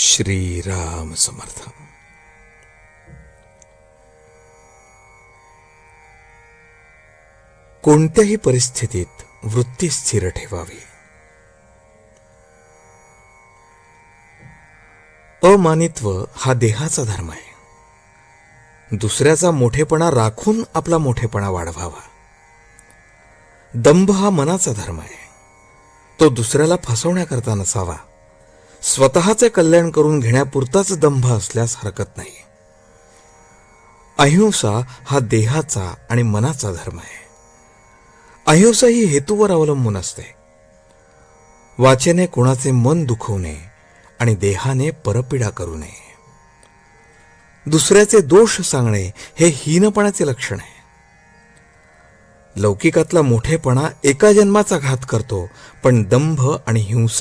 श्रीराम समर्थ कोणत्याही परिस्थितीत वृत्ती स्थिर ठेवावी. अमानित्व हा देहाचा धर्म आहे. दुसऱ्याचा मोठेपणा राखून आपला मोठेपणा वाढवावा. दंभ हा मनाचा धर्म आहे. तो दुसऱ्याला फसवण्याकरता नसावा. स्वतःचे कल्याण करून घेण्यापुरताच दंभ असल्यास हरकत नाही. अहिंसा हा देहाचा आणि मनाचा धर्म आहे. अहिंसा ही हेतूवर अवलंबून असते. वाचेने कोणाचे मन दुखवू नये आणि देहाने परपीडा करू नये. दुसऱ्याचे दोष सांगणे हे हीनपणाचे लक्षण आहे. लौकिकातला मोठेपणा एका जन्माचा घात करतो पण दंभ आणि हिंसा